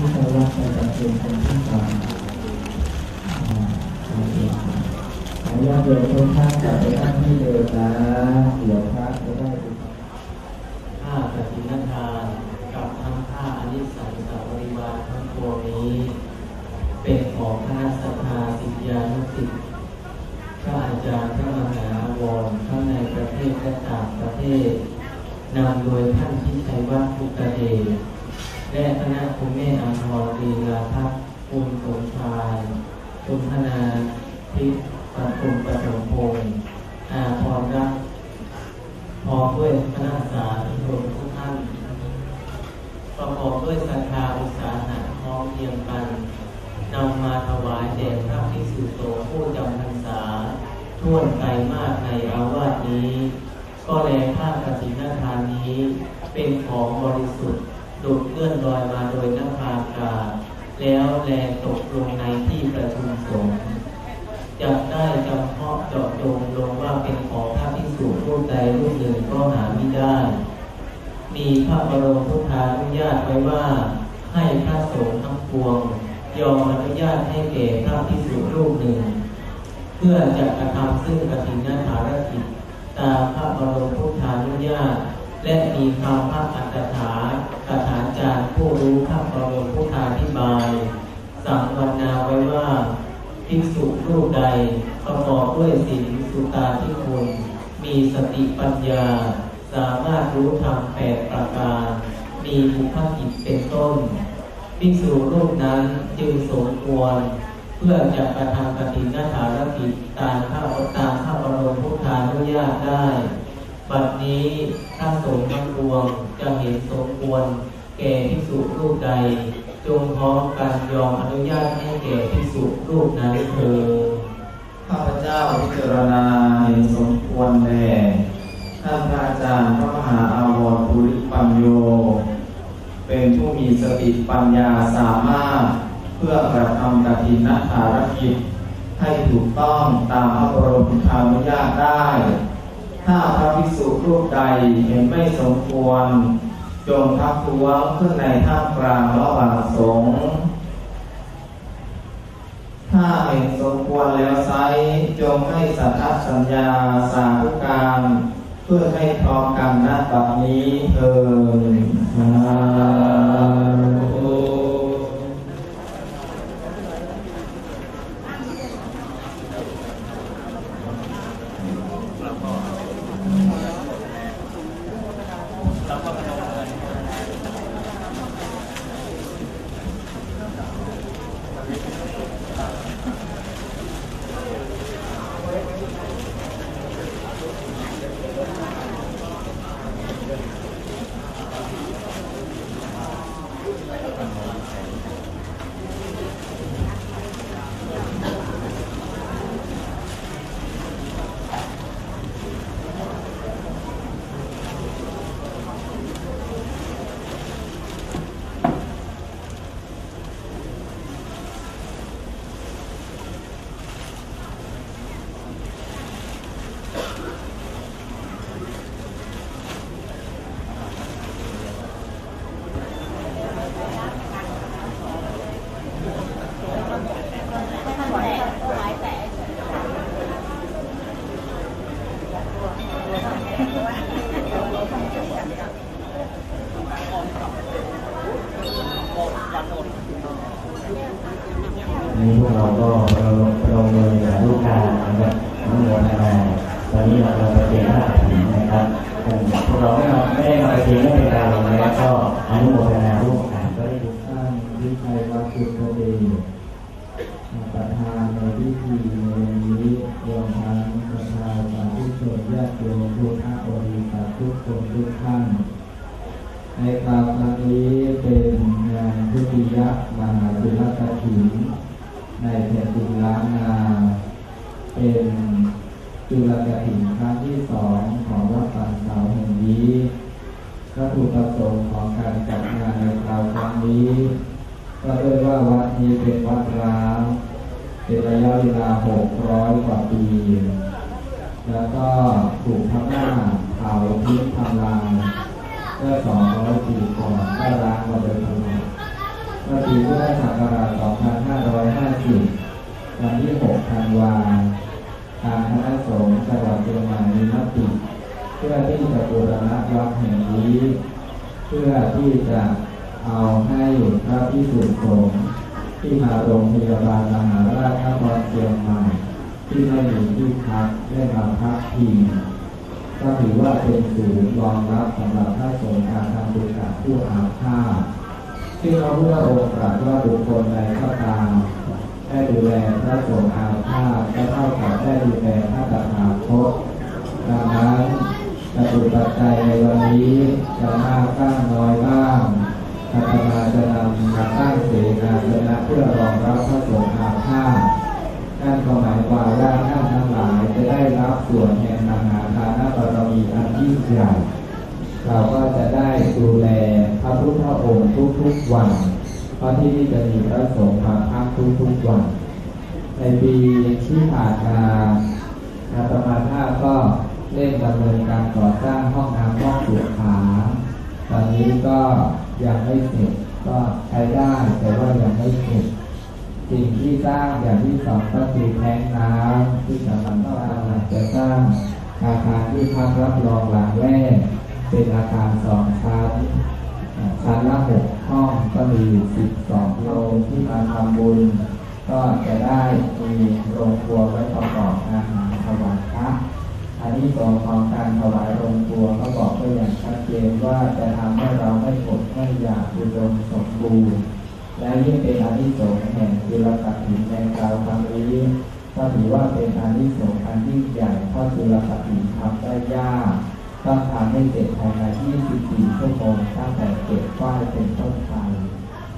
ที่เขารับไปจัดเป็นคนที่สามขออนุญาตโยมทุกท่านกลับไปนั่งที่เดิมนะเดี๋ยวพระจะได้ค่าปฏิณทานกับทั้งค่าอนิสัยสับริวารทั้งปวนี้ เป็นของคณะสัทธาสิทธิานุสิทธิ์พระอาจารย์พระมหาวรทั้งในประเทศและต่างประเทศนำโดยท่านพิชัยวัฒน์พุทธเดช และคณะคุณแม่อัมพรดีลาภักคุณสมชายคุณธนาทิพย์ปัทุมประสมพงศ์อาพรรักพร้อมด้วยคณะสาธุชนทุกท่านประกอบด้วยศรัทธาอุตสาหะพร้อมเพียงกันนำมาถวายแด่พระภิกษุสงฆ์ผู้จำพรรษาท่วนไกลมากในอาวาสนี้ ก็แลผ้ากฐินทานนี้เป็นของบริสุทธิ์ ดุดเลื่อนลอยมาโดยน้ำพาอากาศแล้วแลตกลงในที่ประชุมสงฆ์จะได้จำเพาะเจาะจงลงว่าเป็นของพระภิกษุรูปใดรูปหนึ่งก็หาไม่ได้ มีพระบรมพุทธานุญาตไว้ว่า ให้พระสงฆ์ทั้งปวง ยอมอนุญาตให้แก่พระภิกษุรูปหนึ่ง เพื่อจะกระทำซึ่งกฐินนภารกิจตามพระบรมพุทธานุญาต และมีคำพระอัตถาคาถาจารย์ผู้รู้ข้าพระบรมพุทธาธิบาย สั่งวรรณาไว้ว่าภิกษุรูปใดประกอบด้วยศีลสุตาที่คุณ มีสติปัญญา สามารถรู้ธรรมแปดประการ มีบุพกิจเป็นต้นภิกษุรูปนั้นจึงสมควร เพื่อจะกระทำกฐินนาถารกิจตามข้าวตามข้าบรมพุทธานุญาตได้ บัดนี้ถ้าสงฆ์ทั้งปวงจะเห็นสมควรแก่ภิกษุรูปใด จงพร้อมกันยอมอนุญาตให้แก่ภิกษุรูปนั้นเถิดข้าพเจ้าพิจารณาเห็นสมควรแด่ท่านพระอาจารย์พระมหาอาวรภูริปัญโย เป็นผู้มีสติปัญญาสามารถ เพื่อกระทำกฐินนัฐารกิจ ให้ถูกต้องตามพระบรมธานุญาตได้ ถ้าพระภิกษุรูปใดเห็นไม่สมควร จงทักท้วงขึ้นในท่ามกลางระหว่างสงฆ์ถ้าเห็นสมควรแล้วไซจงให้สัทธสัญญาสาธุการ เพื่อให้พร้อมกันณบัดนี้เถิดสาธุ นี้พวกเราก็เราลงมือกับลูกค้านะครับน้องโมทนาตอนนี้เราเราไปเรียนหน้าถึงนะครับพวกเราไม่มาไม่ได้มาเรียนไม่เป็นไรแล้ว ก็อนุโมทนาลูกค้าก็ได้ดูท่านวิชัยวัชุกเดชประธานในพิธีในวันนี้รวมทั้งประธาชนสาธุชนญาติโยมทุกท่านบริษัททุกคนทุกท่านในคราวครั้งนี้เป็นงานพุทธิยมหาจุลกถินในแผ่นดินล้านนาเป็นจุลกถินครั้งที่สองของวัดปันเสาแห่งนี้ วัตถุประสงค์ของการจัดงานในคราวครั้งนี้ ก็ด้วยว่าวัดนี้เป็นวัดร้างเป็นระยะเวลาหกร้อยกว่าปี แล้วก็ถูกพม่าเผาทิ้งทำลายเมื่อสองร้อยปีก่อนก็ร้างมาโดยตลอดก็ปีพุทธศักราช2550วันที่6ธันวาทางคณะสงฆ์จังหวัดเชียงใหม่มีมติ พื่อที่จะบูรณะวัดแห่งนี้ เพื่อที่จะเอาให้พระพิสุสงฆ์ที่มาโรงพยาบาลมหาราชนครเชียงใหม่ ที่ไม่มีที่พักได้มาพักพิงก็ถือว่าเป็นศูนย์รองรับสำหรับพระสงฆ์การทำบุญกับผู้อาฆาตที่พระพุทธองค์ตรัสว่าบุคคลใดก็ตามได้ดูแลพระสงฆ์อาฆาตก็เท่ากับได้ดูแลพระตถาคต ตุปัจจัยในวันนี้จะมากบ้างน้อยบ้างอาตมาจะนำมาตั้งเสนาสนะเพื่อรองรับพระสงฆ์อาฆาตนั่นก็หมายความว่าท่านทั้งหลายจะได้รับส่วนแห่งมหาทานบารมีอันยิ่งใหญ่เราก็จะได้ดูแลพระพุทธองค์ทุกๆวัน เพราะที่นี่จะมีพระสงฆ์มาพักทุกๆวัน ในปีที่ผ่านมาอาตมาภาพก็ เร่งดำเนินการก่อสร้างห้องน้ำห้องสุขาตอนนี้ก็ยังไม่เสร็จก็ใช้ได้แต่ว่ายังไม่เสร็จสิ่งที่สร้างอย่างที่สองก็คือแทงน้ำที่สำคัญก็อาจจะสร้างอาคารที่พักรับรองหลังแรก เป็นอาคารสองชั้นชั้นละหกห้องก็มีสิบสองโรงที่มาทำบุญ ก็จะได้มีโรงครัวไว้ประกอบอาหารถวาย พระอันนี้สองของการถวายโรงครัวเขาบอกไว้อย่างชัดเจนว่าจะทำให้เราไม่อดไม่อยากอุดมสมบูรณ์และยิ่งเป็นอานิสงส์แห่งจุลปัตถิในกล่าวคำนี้ก็ถือว่าเป็นอานิสงส์อันยิ่งใหญ่เพราะจุลปัตถิทำได้ยากต้องทำให้เสร็จภายใน 24 ชั่วโมงตั้งแต่เก็บฝ้ายเป็นต้นไป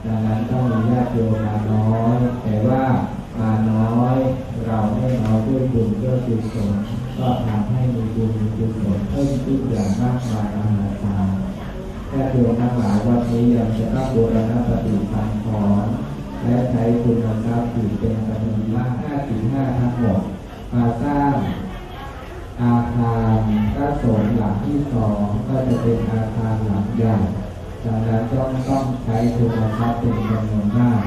ดังนั้นต้องมีญาติโยมมาน้อย แต่ว่ามาน้อย เราให้น้อยด้วยบุญด้วย กุศลก็ทำให้มีบุญมีกุศลเพิ่มขึ้นอย่างมากมายมหาศาลแค่โยมทั้งหลายวันนี้ยังจะต้องบูรณปฏิสังขรณ์และใช้คุณทรัพย์ถือเป็นปฏิมาห้าสี่ห้าทั้งหมดมาสร้างอาคารพระสงฆ์หลังที่สองก็จะเป็นอาคารหลังใหญ่ดังนั้นต้องต้องใช้คุณทรัพย์เป็นจำนวนมาก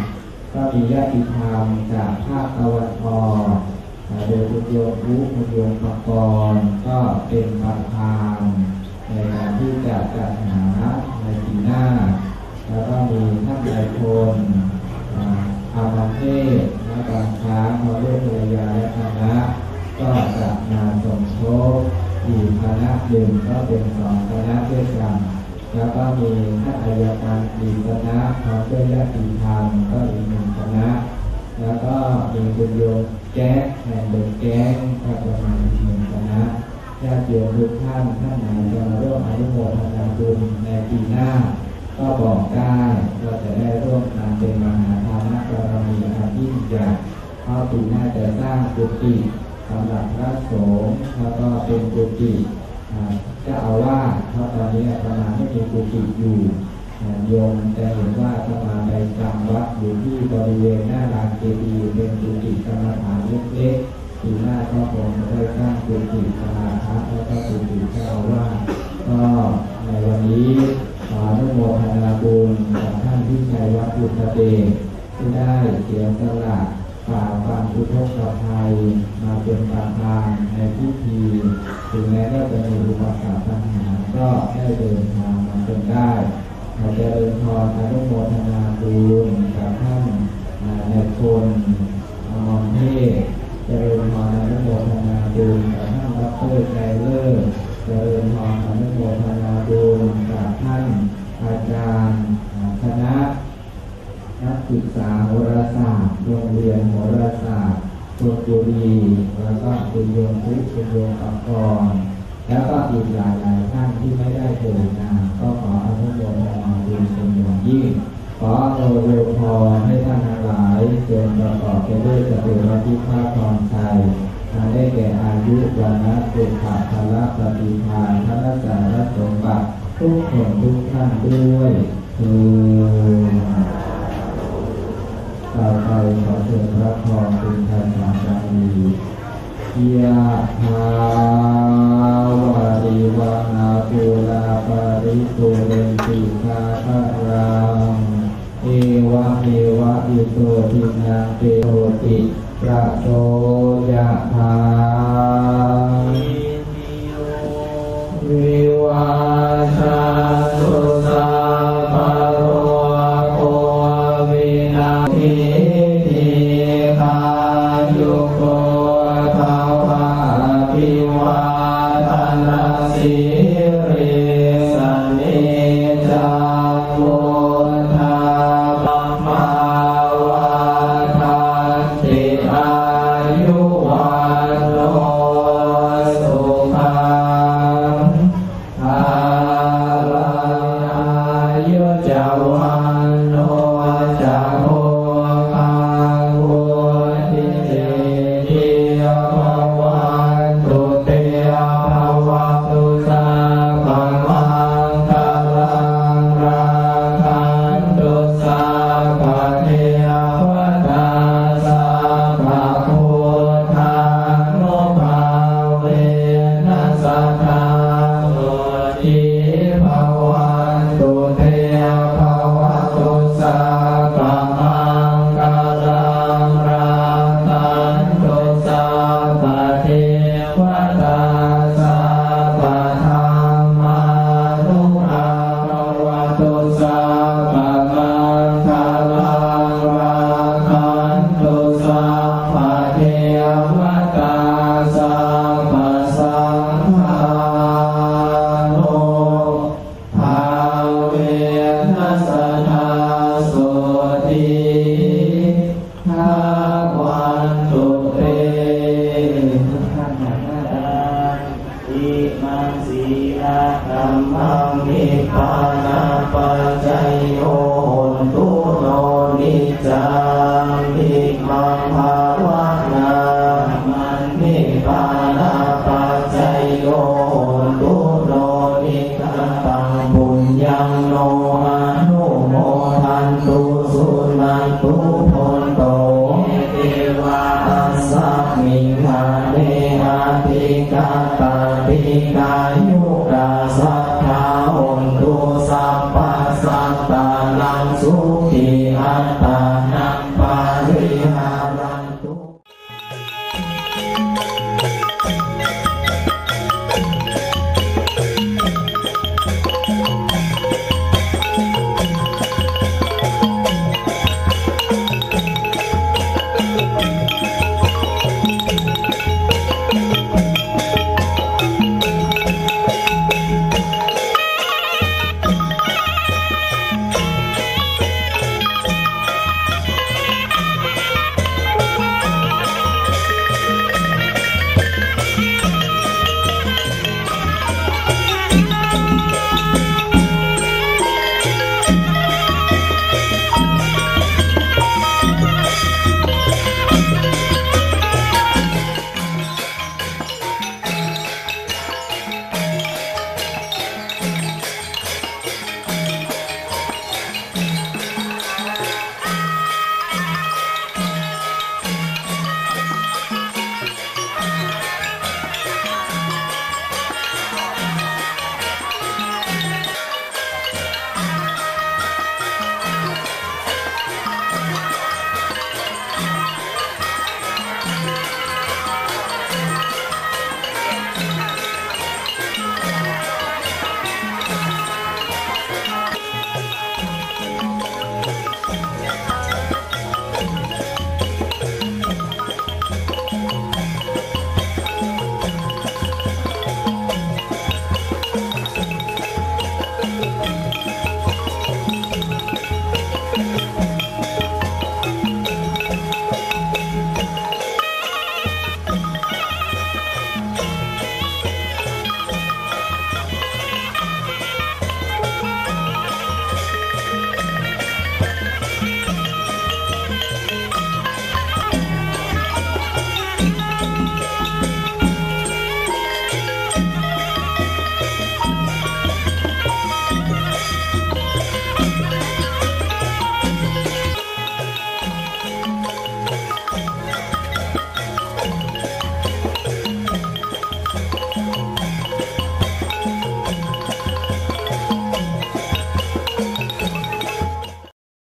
ก็มีญาติธรรมจากภาคตะวันออก โดยคุณโยมรู้คุณโยมปกรณ์ก็เป็นประธานในการที่จะจัดหาในปีหน้า แล้วก็มีท่านนายพลอ่าอามาเทศและบางช้างมาด้วยภรรยาและคณะก็จัดงานสมทบอีกคณะหนึ่งก็เป็นสองคณะด้วยกันแล้วก็มีท่านอายการอีกคณะพร้อมด้วยญาติธรรมก็อีกหนึ่งคณะ แล้วก็มีคุณโยมแก๊สแห่งเดินแก๊สก็ประมาณหนึ่งคณะญาติโยมทุกท่านท่านไหนจะมาร่วมอนุโมทนาบุญในปีหน้า ก็บอกได้เราจะได้ร่วมกันเป็นมหาทานบารมีอันยิ่งใหญ่เพราะปีหน้าจะสร้างกุฏิสำหรับพระสงฆ์แล้วก็เป็นกุฏิอ่าเจะเอาว่าเพราะตอนนี้อาตมาณไม่มีกุฏิอยู่ โยมจะเห็นว่าอาตมาไปจำวัดอยู่ที่บริเวณหน้าลานเจดีย์เป็นกุฏิกรรมฐานเล็กๆปีหน้าก็คงได้สร้างกุฏิสมาธิแล้วก็กุฏิเจ้าว่าก็ในวันนี้ขอนุโมทนาบุญกับท่านที่ชัยวัดอุตเดชที่ได้เสียสละฝ่าฟังอุทกภัยมาเป็นประธานในพิธีถึงแม้ว่าจะมีอุปสรรคปัญหาก็ได้เดินทางมาจนได้ เจะเดินทางอนุโมทนาบุญกับท่านในคนอมรเทพเจริญพรอนุโมทนาบุญกับท่านดรใจเลิศเจริญพรอนุโมทนาบุญกับท่านอาจารย์คณะนักศึกษาโหราศาสตร์โรงเรียนโหราศาสตร์ชลบุรีแล้วก็คุณโยมพุทธคุณโยมปักร แล้วก็อีกหลายหลายท่านที่ไม่ได้เอ่ยนามก็ขออนุโมทนาบุญเป็นอย่างยิ่ง ขออนุโมทนาให้ท่านทั้งหลายจงประกอบไปด้วยสติวัติภาพรชัยอันได้แก่อายุวันนะสุขะพละปฏิภาณพระสารสมบัติทุกคนทุกท่านด้วยคือต่อไปขอเชิญพระพรเป็นทานสามี ยะหาวาริวานาปุราปาริปุเรติกาภารัเอวะเอวิโตทินาเตโหติระโชยะหาวิวาชาสุสาปาโรโวินาทิทิคายุก